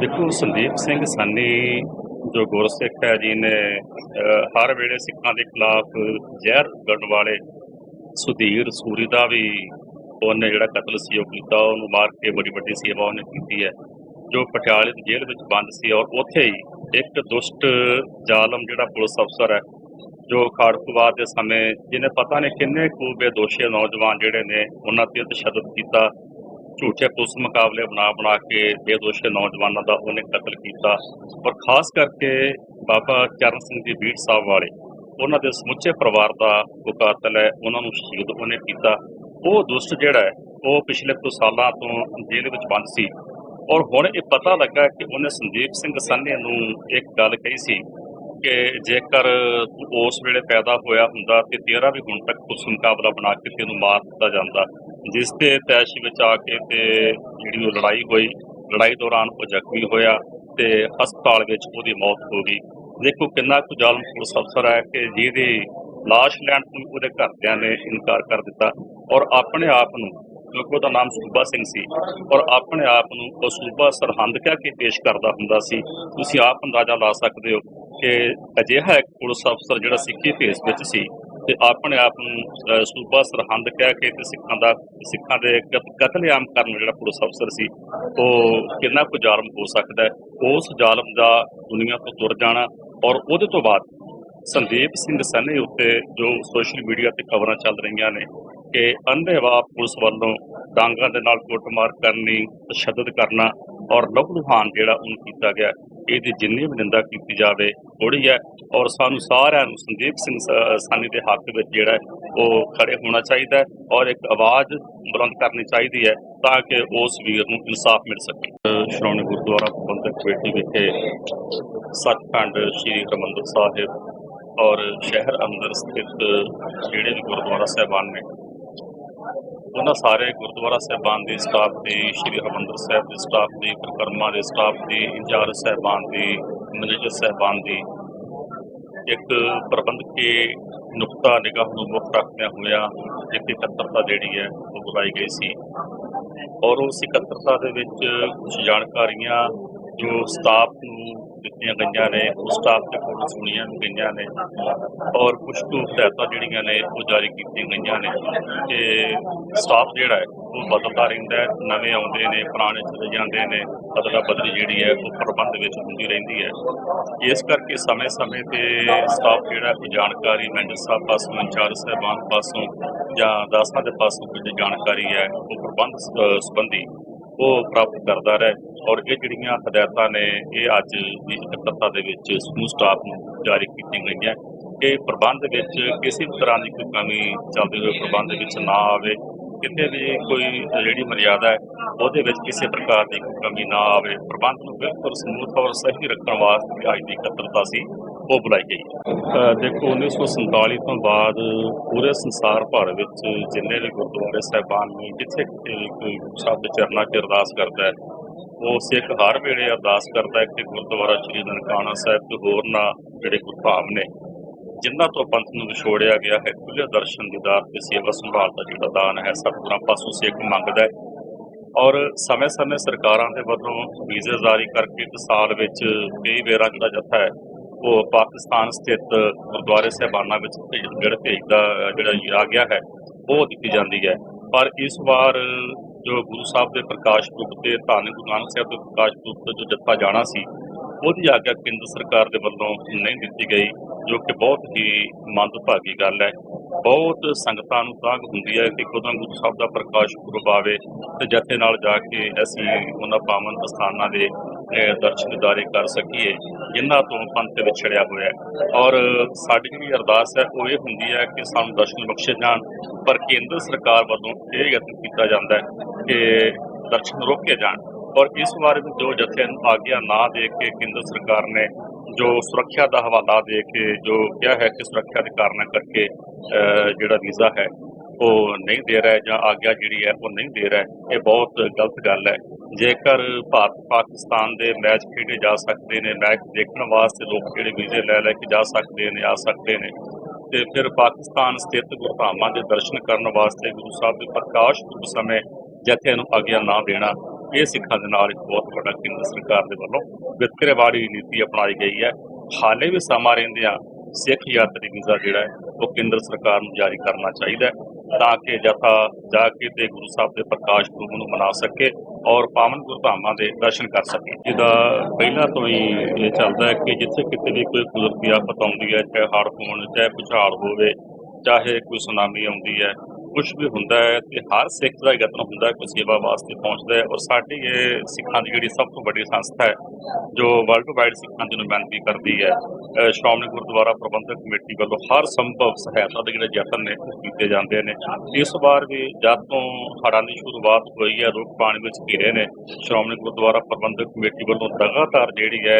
ਦੇਖੋ ਸੰਦੀਪ ਸਿੰਘ ਸਾਨੀ, ਜੋ ਗੁਰਸਿੱਖ ਹੈ ਜੀ ਨੇ ਹਰ ਵੇਲੇ ਸਿੱਖਾਂ ਦੇ ਖਿਲਾਫ ਜ਼ਹਿਰ ਗੜਨ ਵਾਲੇ ਸੁਧੀਰ ਸੂਰੀ ਦਾ ਵੀ ਉਹਨੇ ਜਿਹੜਾ ਕਤਲ ਸੀ, ਉਹ ਕੀਤਾ, ਉਹਨੂੰ ਮਾਰ ਕੇ ਬੜੀ ਵੱਡੀ ਸੇਵਾ ਉਹਨੇ ਕੀਤੀ ਹੈ, ਜੋ ਪਟਿਆਲੇ ਦੀ ਜੇਲ੍ਹ ਵਿੱਚ ਬੰਦ ਸੀ ਔਰ ਉੱਥੇ ਹੀ ਇੱਕ ਦੁਸ਼ਟ ਜ਼ਾਲਮ ਜਿਹੜਾ ਪੁਲਿਸ ਅਫਸਰ ਹੈ, ਜੋ ਖਾੜਕੂਵਾਦ ਦੇ ਸਮੇਂ, ਜਿਹਨੇ ਪਤਾ ਨਹੀਂ ਕਿੰਨੇ ਕੁ ਬੇਦੋਸ਼ੀ ਨੌਜਵਾਨ ਜਿਹੜੇ ਨੇ, ਉਹਨਾਂ ਤੇ ਤਸ਼ੱਦਦ ਕੀਤਾ ਝੂਠੇ ਪੁਲਿਸ ਮੁਕਾਬਲੇ ਬਣਾ ਬਣਾ ਕੇ ਬੇਦੋਸ਼ੀ ਨੌਜਵਾਨਾਂ ਦਾ ਉਹਨੇ ਕਤਲ ਕੀਤਾ। ਔਰ ਖਾਸ ਕਰਕੇ ਬਾਬਾ ਚਰਨ ਸਿੰਘ ਜੀ ਬੀੜ ਸਾਹਿਬ ਵਾਲੇ, ਉਹਨਾਂ ਦੇ ਸਮੁੱਚੇ ਪਰਿਵਾਰ ਦਾ ਉਹ ਕਾਤਲ ਹੈ, ਉਹਨਾਂ ਨੂੰ ਸ਼ਹੀਦ ਉਹਨੇ ਕੀਤਾ। ਉਹ ਦੁਸ਼ਟ ਜਿਹੜਾ ਹੈ, ਉਹ ਪਿਛਲੇ ਕੁਝ ਸਾਲਾਂ ਤੋਂ ਜੇਲ੍ਹ ਵਿੱਚ ਬੰਦ ਸੀ। ਔਰ ਹੁਣ ਇਹ ਪਤਾ ਲੱਗਾ ਕਿ ਉਹਨੇ ਸੰਦੀਪ ਸਿੰਘ ਸੰਨੇ ਨੂੰ ਇੱਕ ਗੱਲ ਕਹੀ ਸੀ ਕਿ ਜੇਕਰ ਉਸ ਵੇਲੇ ਪੈਦਾ ਹੋਇਆ ਹੁੰਦਾ ਤੇ ਤੇਰਾ ਵੀ ਹੁਣ ਤੱਕ ਪੁਲਿਸ ਮੁਕਾਬਲਾ ਬਣਾ ਕੇ ਤੈਨੂੰ ਮਾਰ ਦਿੱਤਾ ਜਾਂਦਾ ਜਿਸ ਤੇ ਤੈਸ਼ ਵਿੱਚ ਆ ਕੇ ਤੇ ਜਿਹੜੀ ਉਹ ਲੜਾਈ ਹੋਈ, ਲੜਾਈ ਦੌਰਾਨ ਉਹ ਜ਼ਖਮੀ ਹੋਇਆ ਤੇ ਹਸਪਤਾਲ ਵਿੱਚ ਉਹਦੀ ਮੌਤ ਹੋ ਗਈ। ਦੇਖੋ ਕਿੰਨਾ ਕੁ ਜ਼ਾਲਮ ਪੁਲਿਸ ਅਫਸਰ ਹੈ ਕਿ ਜਿਹਦੀ ਲਾਸ਼ ਲੈਣ ਤੋਂ ਉਹਦੇ ਘਰਦਿਆਂ ਨੇ ਇਨਕਾਰ ਕਰ ਦਿੱਤਾ ਔਰ ਆਪਣੇ ਆਪ ਨੂੰ, ਕਿਉਂਕਿ ਉਹਦਾ ਨਾਮ ਸੂਬਾ ਸਿੰਘ ਸੀ, ਔਰ ਆਪਣੇ ਆਪ ਨੂੰ ਉਹ ਸੂਬਾ ਸਰਹੰਦ ਕਹਿ ਕੇ ਪੇਸ਼ ਕਰਦਾ ਹੁੰਦਾ ਸੀ। ਤੁਸੀਂ ਆਪ ਅੰਦਾਜ਼ਾ ਲਾ ਸਕਦੇ ਹੋ ਕਿ ਅਜਿਹਾ ਇੱਕ ਪੁਲਿਸ ਅਫਸਰ ਜਿਹੜਾ ਸਿੱਖੀ ਭੇਸ ਵਿੱਚ ਸੀ ਤੇ ਆਪਣੇ ਆਪ ਨੂੰ ਸੂਬਾ ਸਰਹੰਦ ਕਹਿ ਕੇ ਤੇ ਸਿੱਖਾਂ ਦਾ, ਸਿੱਖਾਂ ਦੇ ਕਤਲੇਆਮ ਕਰਨ ਜਿਹੜਾ ਪੁਲਿਸ ਅਫਸਰ ਸੀ, ਉਹ ਕਿੰਨਾ ਕੁ ਜ਼ਾਲਮ ਹੋ ਸਕਦਾ ਹੈ? ਉਸ ਜ਼ਾਲਮ ਦਾ ਦੁਨੀਆ ਤੋਂ ਤੁਰ ਜਾਣਾ ਔਰ ਉਹਦੇ ਤੋਂ ਬਾਅਦ ਸੰਦੀਪ ਸਿੰਘ ਸਨੇ ਉੱਤੇ ਜੋ ਸੋਸ਼ਲ ਮੀਡੀਆ ਤੇ ਖਬਰਾਂ ਚੱਲ ਰਹੀਆਂ ਨੇ ਕਿ ਅੰਧੇਵਾ ਪੁਲਿਸ ਵੱਲੋਂ ਡਾਂਗਾਂ ਦੇ ਨਾਲ ਕੁੱਟਮਾਰ ਕਰਨੀ, ਤਸ਼ੱਦਦ ਕਰਨਾ ਔਰ ਲਹੂਹਾਨ ਜਿਹੜਾ ਉਹਨੂੰ ਕੀਤਾ ਗਿਆ। ਇਹਦੀ ਜਿੰਨੀ ਵੀ ਨਿੰਦਾ ਕੀਤੀ ਜਾਵੇ ਥੋੜੀ ਹੈ ਔਰ ਸਾਨੂੰ ਸਾਰਿਆਂ ਨੂੰ ਸੰਦੀਪ ਸਿੰਘ ਸਾਨੀ ਦੇ ਹੱਕ ਵਿੱਚ ਜਿਹੜਾ ਉਹ ਖੜੇ ਹੋਣਾ ਚਾਹੀਦਾ ਔਰ ਇੱਕ ਆਵਾਜ਼ ਬੁਲੰਦ ਕਰਨੀ ਚਾਹੀਦੀ ਹੈ ਤਾਂ ਕਿ ਉਸ ਵੀਰ ਨੂੰ ਇਨਸਾਫ ਮਿਲ ਸਕੇ। ਸ਼੍ਰੋਮਣੀ ਗੁਰਦੁਆਰਾ ਪ੍ਰਬੰਧਕ ਕਮੇਟੀ ਵਿਖੇ ਸੱਚਖੰਡ ਸ੍ਰੀ ਹਰਿਮੰਦਰ ਸਾਹਿਬ ਔਰ ਸ਼ਹਿਰ ਅੰਦਰ ਸਥਿਤ ਜਿਹੜੇ ਵੀ ਗੁਰਦੁਆਰਾ ਸਾਹਿਬਾਨ ਨੇ ਉਹਨਾਂ ਸਾਰੇ ਗੁਰਦੁਆਰਾ ਸਾਹਿਬਾਨ ਦੇ ਸਟਾਫ ਦੀ, ਸ੍ਰੀ ਹਰਿਮੰਦਰ ਸਾਹਿਬ ਦੇ ਸਟਾਫ ਦੀ ਪ੍ਰਕਰਮਾ ਦੇ ਸਟਾਫ ਦੀ, ਇੰਚਾਰਜ ਸਾਹਿਬਾਨ ਦੀ ਮੈਨੇਜਰ ਸਾਹਿਬਾਨ ਦੀ। ਇੱਕ ਪ੍ਰਬੰਧਕੀ ਨੁਕਤਾ, ਨਿਗਾਹ ਨੂੰ ਮੁੱਖ ਰੱਖਦਿਆਂ ਹੋਇਆ ਇੱਕ ਇਕੱਤਰਤਾ ਜਿਹੜੀ ਹੈ ਉਹ ਬੁਲਾਈ ਗਈ ਸੀ। ਔਰ ਉਸ ਇਕੱਤਰਤਾ ਦੇ ਵਿੱਚ ਕੁਝ ਜਾਣਕਾਰੀਆਂ ਜੋ ਸਟਾਫ ਨੂੰ ਦਿੱਤੀਆਂ ਗਈਆਂ ਨੇ ਉਸ ਸਟਾਫ ਦੇ ਕੋਲ ਸੁਣੀਆਂ ਵੀ ਗਈਆਂ ਨੇ ਔਰ ਕੁਝ ਕੁ ਹਦਾਇਤਾਂ ਜਿਹੜੀਆਂ ਨੇ, ਉਹ ਜਾਰੀ ਕੀਤੀਆਂ ਗਈਆਂ ਨੇ ਕਿ ਸਟਾਫ ਜਿਹੜਾ ਹੈ, ਉਹ ਬਦਲਦਾ ਰਹਿੰਦਾ ਨਵੇਂ ਆਉਂਦੇ ਨੇ, ਪੁਰਾਣੇ ਚਲੇ ਜਾਂਦੇ ਨੇ ਅਦਲਾ ਬਦਲੀ ਜਿਹੜੀ ਹੈ, ਉਹ ਪ੍ਰਬੰਧ ਵਿੱਚ ਹੁੰਦੀ ਰਹਿੰਦੀ ਹੈ। ਇਸ ਕਰਕੇ ਸਮੇਂ-ਸਮੇਂ ਤੇ ਸਟਾਫ ਜਿਹੜਾ ਕੋਈ ਜਾਣਕਾਰੀ ਮੈਨੇਜਰ ਸਾਹਿਬ ਪਾਸੋਂ, ਇੰਚਾਰਜ ਸਾਹਿਬਾਨ ਪਾਸੋਂ ਜਾਂ ਦਾਸਾਂ ਦੇ ਪਾਸੋਂ ਕੋਈ ਜਾਣਕਾਰੀ ਹੈ, ਉਹ ਪ੍ਰਬੰਧ ਸੰਬੰਧੀ ਉਹ ਪ੍ਰਾਪਤ ਕਰਦਾ ਰਹੇ ਔਰ ਇਹ ਜਿਹੜੀਆਂ ਹਦਾਇਤਾਂ ਨੇ, ਇਹ ਅੱਜ ਦੀ ਇਕੱਤਰਤਾ ਦੇ ਵਿੱਚ ਸਮੂਹ ਸਟਾਫ ਨੂੰ ਜਾਰੀ ਕੀਤੀਆਂ ਗਈਆਂ। ਕਿ ਪ੍ਰਬੰਧ ਵਿੱਚ ਕਿਸੇ ਵੀ ਤਰ੍ਹਾਂ ਦੀ ਕੋਈ ਕਮੀ ਚੱਲਦੇ ਹੋਏ ਪ੍ਰਬੰਧ ਵਿੱਚ ਨਾ ਆਵੇ, ਕਿਤੇ ਵੀ ਕੋਈ ਜਿਹੜੀ ਮਰਿਆਦਾ ਹੈ, ਉਹਦੇ ਵਿੱਚ ਕਿਸੇ ਪ੍ਰਕਾਰ ਦੀ ਕੋਈ ਕਮੀ ਨਾ ਆਵੇ, ਪ੍ਰਬੰਧ ਨੂੰ ਬਿਲਕੁਲ ਸਮੂਥ ਔਰ ਸਹੀ ਰੱਖਣ ਵਾਸਤੇ ਅੱਜ ਦੀ ਇਕੱਤਰਤਾ ਸੀ। ਉਹ ਬੁਲਾਈ ਗਈ। ਅਹ ਦੇਖੋ 1947 ਤੋਂ ਬਾਅਦ ਪੂਰੇ ਸੰਸਾਰ ਭਰ ਵਿੱਚ ਜਿੰਨੇ ਵੀ ਗੁਰਦੁਆਰੇ ਸਾਹਿਬਾਨ ਨੇ, ਜਿੱਥੇ ਕਿਤੇ ਵੀ ਕੋਈ ਸ਼ਬਦ ਚਰਨਾ ਚ ਅਰਦਾਸ ਕਰਦਾ ਹੈ, ਉਹ ਸਿੱਖ ਹਰ ਵੇਲੇ ਅਰਦਾਸ ਕਰਦਾ ਹੈ ਕਿ ਗੁਰਦੁਆਰਾ ਸ੍ਰੀ ਨਨਕਾਣਾ ਸਾਹਿਬ ਤੇ ਹੋਰ ਨਾ ਜਿਹੜੇ ਗੁਰਧਾਮ ਨੇ, ਜਿਨ੍ਹਾਂ ਤੋਂ ਪੰਥ ਨੂੰ ਵਿਛੋੜਿਆ ਗਿਆ ਹੈ ਖੁੱਲੇ ਦਰਸ਼ਨ ਦੀਦਾਰ ਤੇ ਸੇਵਾ ਸੰਭਾਲ ਦਾ ਜਿਹੜਾ ਦਾਨ ਹੈ, ਸਤਿਗੁਰਾਂ ਪਾਸੋਂ ਸਿੱਖ ਮੰਗਦਾ ਹੈ। ਔਰ ਸਮੇਂ-ਸਮੇਂ ਸਰਕਾਰਾਂ ਦੇ ਵੱਲੋਂ ਵੀਜ਼ੇ ਜਾਰੀ ਕਰਕੇ ਇੱਕ ਸਾਲ ਵਿੱਚ ਕਈ ਵੇਰਾਂ ਜਿਹੜਾ ਜੱਥਾ ਹੈ ਉਹ ਪਾਕਿਸਤਾਨ ਸਥਿਤ ਗੁਰਦੁਆਰੇ ਸਾਹਿਬਾਨਾਂ ਵਿੱਚ ਭੇਜ- ਜਿਹੜਾ ਭੇਜਦਾ ਅਹ ਜਿਹੜਾ ਹੀਰਾ ਗਿਆ ਹੈ, ਉਹ ਦਿੱਤੀ ਜਾਂਦੀ ਹੈ। ਪਰ ਇਸ ਵਾਰ ਜੋ ਗੁਰੂ ਸਾਹਿਬ ਦੇ ਪ੍ਰਕਾਸ਼ ਪੁਰਬ ਤੇ ਧੰਨ ਗੁਰੂ ਨਾਨਕ ਸਾਹਿਬ ਦੇ ਪ੍ਰਕਾਸ਼ ਪੁਰਬ ਤੇ ਜੋ ਜੱਥਾ ਜਾਣਾ ਸੀ, ਉਹਦੀ ਆਗਿਆ ਕੇਂਦਰ ਸਰਕਾਰ ਦੇ ਵੱਲੋਂ ਨਹੀਂ ਦਿੱਤੀ ਗਈ, ਜੋ ਕਿ ਬਹੁਤ ਹੀ ਮੰਦਭਾਗੀ ਗੱਲ ਹੈ। ਬਹੁਤ ਸੰਗਤਾਂ ਨੂੰ ਤਾਂਗ ਹੁੰਦੀ ਹੈ ਕਿ ਕਦੋਂ ਗੁਰੂ ਸਾਹਿਬ ਦਾ ਪ੍ਰਕਾਸ਼ ਪੁਰਬ ਆਵੇ ਤੇ ਜਥੇ ਨਾਲ ਜਾ ਕੇ ਅਸੀਂ ਉਹਨਾਂ ਪਾਵਨ ਸਥਾਨਾਂ ਦੇ ਅਹ, ਦਰਸ਼ਨ ਦਿਦਾਰੇ ਕਰ ਸਕੀਏ ਜਿਨ੍ਹਾਂ ਤੋਂ ਪੰਥ ਵਿਛੜਿਆ ਹੋਇਆ ਔਰ ਸਾਡੀ ਜਿਹੜੀ ਅਰਦਾਸ ਹੈ ਉਹ ਇਹ ਹੁੰਦੀ ਹੈ ਕਿ ਸਾਨੂੰ ਦਰਸ਼ਨ ਬਖਸ਼ੇ ਜਾਣ। ਪਰ ਕੇਂਦਰ ਸਰਕਾਰ ਵੱਲੋਂ ਇਹ ਯਤਨ ਕੀਤਾ ਜਾਂਦਾ ਹੈ ਕਿ ਦਰਸ਼ਨ ਰੋਕੇ ਜਾਣ। ਔਰ ਇਸ ਬਾਰੇ ਵਿੱਚ ਜੋ ਜਥੇ ਨੂੰ ਆਗਿਆ ਨਾ ਦੇ ਕੇ ਕੇਂਦਰ ਸਰਕਾਰ ਨੇ ਜੋ ਸੁਰੱਖਿਆ ਦਾ ਹਵਾਲਾ ਦੇ ਕੇ ਜੋ ਕਿਹਾ ਹੈ ਕਿ ਸੁਰੱਖਿਆ ਦੇ ਕਾਰਨਾਂ ਕਰਕੇ ਜਿਹੜਾ ਵੀਜ਼ਾ ਹੈ ਉਹ ਨਹੀਂ ਦੇ ਰਿਹਾ ਜਾਂ ਆਗਿਆ ਜਿਹੜੀ ਹੈ ਉਹ ਨਹੀਂ ਦੇ ਰਿਹਾ ਇਹ ਬਹੁਤ ਗਲਤ ਗੱਲ ਹੈ। ਜੇਕਰ ਭਾਰਤ ਪਾਕਿਸਤਾਨ ਦੇ ਮੈਚ ਖੇਡੇ ਜਾ ਸਕਦੇ ਨੇ, ਮੈਚ ਦੇਖਣ ਵਾਸਤੇ ਲੋਕ ਜਿਹੜੇ ਵੀਜ਼ੇ ਲੈ ਲੈ ਕੇ ਜਾ ਸਕਦੇ ਨੇ, ਆ ਸਕਦੇ ਨੇ। ਤੇ ਫਿਰ ਪਾਕਿਸਤਾਨ ਸਥਿਤ ਗੁਰਧਾਮਾਂ ਦੇ ਦਰਸ਼ਨ ਕਰਨ ਵਾਸਤੇ ਗੁਰੂ ਸਾਹਿਬ ਦੇ ਪ੍ਰਕਾਸ਼ ਪੁਰਬ ਸਮੇਂ ਜਥੇ ਨੂੰ ਆਗਿਆ ਨਾ ਦੇਣਾ, ਇਹ ਸਿੱਖਾਂ ਦੇ ਨਾਲ ਇੱਕ ਬਹੁਤ ਵੱਡਾ ਕੇਂਦਰ ਸਰਕਾਰ ਦੇ ਵੱਲੋਂ ਵਿਤਕਰੇਵਾੜੀ ਨੀਤੀ ਅਪਣਾਈ ਗਈ ਹੈ। ਹਾਲੇ ਵੀ ਸਮਾਂ ਰਹਿੰਦਿਆਂ ਸਿੱਖ ਯਾਤਰੀ ਵੀਜ਼ਾ ਜਿਹੜਾ ਹੈ, ਉਹ ਕੇਂਦਰ ਸਰਕਾਰ ਨੂੰ ਜਾਰੀ ਕਰਨਾ ਚਾਹੀਦਾ ਤਾਂ ਕਿ ਜਥਾ ਜਾ ਕੇ ਤੇ ਗੁਰੂ ਸਾਹਿਬ ਦੇ ਪ੍ਰਕਾਸ਼ ਪੁਰਬ ਨੂੰ ਮਨਾ ਸਕੇ। ਔਰ ਪਾਵਨ ਗੁਰਧਾਮਾਂ ਦੇ ਦਰਸ਼ਨ ਕਰ ਸਕੇ। ਜਿਹਦਾ ਪਹਿਲਾਂ ਤੋਂ ਹੀ ਇਹ ਚੱਲਦਾ ਹੈ ਕਿ ਜਿੱਥੇ ਕਿਤੇ ਵੀ ਕੋਈ ਕੁਦਰਤੀ ਆਫਤ ਆਉਂਦੀ ਹੈ, ਚਾਹੇ ਹੜ੍ਹ ਹੋਣ, ਚਾਹੇ ਭੁਚਾਲ ਹੋਵੇ, ਚਾਹੇ ਕੋਈ ਸੁਨਾਮੀ ਆਉਂਦੀ ਹੈ ਕੁਝ ਵੀ ਹੁੰਦਾ ਹੈ ਤੇ ਹਰ ਸਿੱਖ ਦਾ ਯਤਨ ਹੁੰਦਾ ਕੋਈ ਸੇਵਾ ਵਾਸਤੇ ਪਹੁੰਚਦਾ ਹੈ ਔਰ ਸਾਡੀ ਇਹ ਸਿੱਖਾਂ ਦੀ ਜਿਹੜੀ ਸਭ ਤੋਂ ਵੱਡੀ ਸੰਸਥਾ ਹੈ, ਜੋ ਵਰਲਡ ਵਾਈਡ ਸਿੱਖਾਂ ਦੀ ਨੁਮਾਇੰਦਗੀ ਕਰਦੀ ਹੈ ਸ਼੍ਰੋਮਣੀ ਗੁਰਦੁਆਰਾ ਪ੍ਰਬੰਧਕ ਕਮੇਟੀ ਵੱਲੋਂ ਹਰ ਸੰਭਵ ਸਹਾਇਤਾ ਦੇ ਜਿਹੜੇ ਯਤਨ ਨੇ, ਉਹ ਕੀਤੇ ਜਾਂਦੇ ਨੇ। ਇਸ ਵਾਰ ਵੀ ਜਦ ਤੋਂ ਹੜ੍ਹਾਂ ਦੀ ਸ਼ੁਰੂਆਤ ਹੋਈ ਹੈ ਲੋਕ ਪਾਣੀ ਵਿੱਚ ਘਿਰੇ ਨੇ, ਸ਼੍ਰੋਮਣੀ ਗੁਰਦੁਆਰਾ ਪ੍ਰਬੰਧਕ ਕਮੇਟੀ ਵੱਲੋਂ ਲਗਾਤਾਰ ਜਿਹੜੀ ਹੈ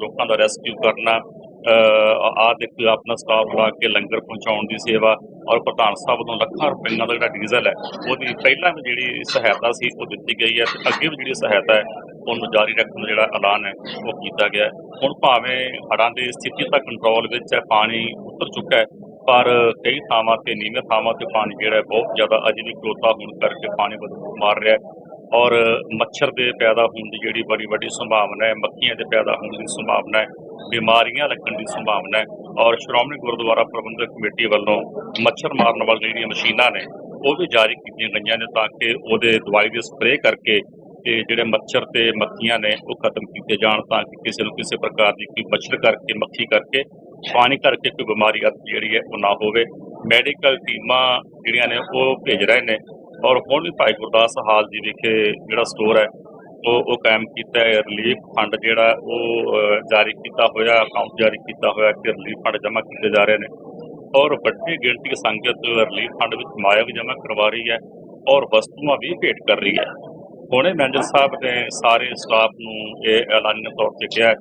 ਲੋਕਾਂ ਦਾ ਰੈਸਕਿਊ ਕਰਨਾ ਆ ਦੇਖੋ ਆਪਣਾ ਸਟਾਫ ਲਾ ਕੇ ਲੰਗਰ ਪਹੁੰਚਾਉਣ ਦੀ ਸੇਵਾ ਔਰ ਪ੍ਰਧਾਨ ਸਾਹਿਬ ਵੱਲੋਂ ਲੱਖਾਂ ਰੁਪਈਆਂ ਦਾ ਜਿਹੜਾ ਡੀਜ਼ਲ ਹੈ, ਉਹਦੀ ਪਹਿਲਾਂ ਵੀ ਜਿਹੜੀ ਸਹਾਇਤਾ ਸੀ, ਉਹ ਦਿੱਤੀ ਗਈ ਹੈ ਤੇ ਅੱਗੇ ਵੀ ਜਿਹੜੀ ਸਹਾਇਤਾ ਹੈ, ਉਹਨੂੰ ਜਾਰੀ ਰੱਖਣ ਦਾ ਜਿਹੜਾ ਐਲਾਨ ਹੈ, ਉਹ ਕੀਤਾ ਗਿਆ ਹੁਣ ਭਾਵੇਂ ਹੜ੍ਹਾਂ ਦੀ ਸਥਿਤੀ ਤਾਂ ਕੰਟਰੋਲ ਵਿੱਚ ਹੈ, ਪਾਣੀ ਉਤਰ ਚੁੱਕਾ ਹੈ, ਪਰ ਕਈ ਥਾਵਾਂ ਤੇ ਨੀਵੇਂ ਥਾਵਾਂ ਤੇ ਪਾਣੀ ਜਿਹੜਾ ਬਹੁਤ ਜ਼ਿਆਦਾ ਅਜੇ ਵੀ ਖਲੋਤਾ ਹੋਣ ਕਰਕੇ ਪਾਣੀ ਬਦਬੂ ਮਾਰ ਰਿਹਾ ਹੈ। ਔਰ ਮੱਛਰ ਦੇ ਪੈਦਾ ਹੋਣ ਦੀ ਜਿਹੜੀ ਬੜੀ ਵੱਡੀ ਸੰਭਾਵਨਾ ਹੈ, ਮੱਖੀਆਂ ਦੇ ਪੈਦਾ ਹੋਣ ਦੀ ਸੰਭਾਵਨਾ ਹੈ, ਬਿਮਾਰੀਆਂ ਲੱਗਣ ਦੀ ਸੰਭਾਵਨਾ ਹੈ ਔਰ ਸ਼੍ਰੋਮਣੀ ਗੁਰਦੁਆਰਾ ਪ੍ਰਬੰਧਕ ਕਮੇਟੀ ਵੱਲੋਂ ਮੱਛਰ ਮਾਰਨ ਵਾਲੀਆਂ ਜਿਹੜੀਆਂ ਮਸ਼ੀਨਾਂ ਨੇ, ਉਹ ਵੀ ਜਾਰੀ ਕੀਤੀਆਂ ਗਈਆਂ ਨੇ ਤਾਂ ਕਿ ਉਹਦੇ ਦਵਾਈ ਦੇ ਸਪਰੇਅ ਕਰਕੇ ਤੇ ਜਿਹੜੇ ਮੱਛਰ ਤੇ ਮੱਖੀਆਂ ਨੇ, ਉਹ ਖਤਮ ਕੀਤੇ ਜਾਣ ਤਾਂ ਕਿ ਕਿਸੇ ਨੂੰ ਕਿਸੇ ਪ੍ਰਕਾਰ ਦੀ ਕੋਈ ਮੱਛਰ ਕਰਕੇ, ਮੱਖੀ ਕਰਕੇ, ਪਾਣੀ ਕਰਕੇ ਕੋਈ ਬਿਮਾਰੀ ਜਿਹੜੀ ਹੈ, ਉਹ ਨਾ ਹੋਵੇ। ਮੈਡੀਕਲ ਟੀਮਾਂ ਜਿਹੜੀਆਂ ਨੇ, ਉਹ ਭੇਜ ਰਹੇ ਨੇ ਔਰ ਹੁਣ ਵੀ ਭਾਈ ਗੁਰਦਾਸ ਹਾਲ ਜੀ ਵਿਖੇ ਜਿਹੜਾ ਸਟੋਰ ਹੈ, ਉਹ ਉਹ ਕਾਇਮ ਕੀਤਾ ਹੈ ਰਿਲੀਫ ਫੰਡ ਜਿਹੜਾ ਉਹ ਜਾਰੀ ਕੀਤਾ ਹੋਇਆ ਅਕਾਊਂਟ ਜਾਰੀ ਕੀਤਾ ਹੋਇਆ ਕਿ ਰਿਲੀਫ ਫੰਡ ਜਮ੍ਹਾਂ ਕੀਤੇ ਜਾ ਰਹੇ ਨੇ। ਔਰ ਵੱਡੀ ਗਿਣਤੀ ਦੀ ਸੰਗਤ ਰਿਲੀਫ ਫੰਡ ਵਿੱਚ ਮਾਇਆ ਵੀ ਜਮ੍ਹਾਂ ਕਰਵਾ ਰਹੀ ਹੈ ਔਰ ਵਸਤੂਆਂ ਵੀ ਭੇਟ ਕਰ ਰਹੀ ਹੈ। ਹੁਣੇ ਮੈਨੇਜਰ ਸਾਹਿਬ ਨੇ ਸਾਰੇ ਸਟਾਫ ਨੂੰ ਇਹ ਐਲਾਨੀ ਤੌਰ ਤੇ ਕਿਹਾ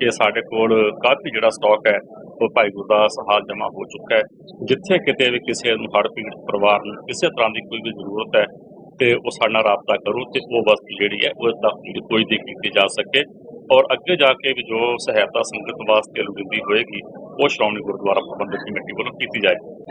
ਕਿ ਸਾਡੇ ਕੋਲ ਕਾਫੀ ਜਿਹੜਾ ਸਟਾਕ ਹੈ ਭਾਈ ਗੁਰਦਾਸ ਹਾਲ ਜਮ੍ਹਾਂ ਹੋ ਚੁੱਕਾ ਹੈ। ਜਿੱਥੇ ਕਿਤੇ ਵੀ ਕਿਸੇ ਨੂੰ ਹੜ੍ਹ ਪੀੜਤ ਪਰਿਵਾਰ ਨੂੰ ਕਿਸੇ ਤਰ੍ਹਾਂ ਦੀ ਕੋਈ ਵੀ ਜ਼ਰੂਰਤ ਹੈ ਤੇ ਉਹ ਸਾਡੇ ਨਾਲ ਰਾਬਤਾ ਕਰੋ ਤੇ ਉਹ ਵਸਤੂ ਜਿਹੜੀ ਹੈ, ਉਹ ਤੱਕ ਕੋਈ ਦੀ ਕੀਤੀ ਜਾ ਸਕੇ। ਔਰ ਅੱਗੇ ਜਾ ਕੇ ਵੀ ਜੋ ਸਹਾਇਤਾ ਸੰਗਤ ਵਾਸਤੇ ਲੋੜੀਂਦੀ ਹੋਏਗੀ, ਉਹ ਸ਼੍ਰੋਮਣੀ ਗੁਰਦੁਆਰਾ ਪ੍ਰਬੰਧਕ ਕਮੇਟੀ ਵੱਲੋਂ ਕੀਤੀ ਜਾਏਗੀ।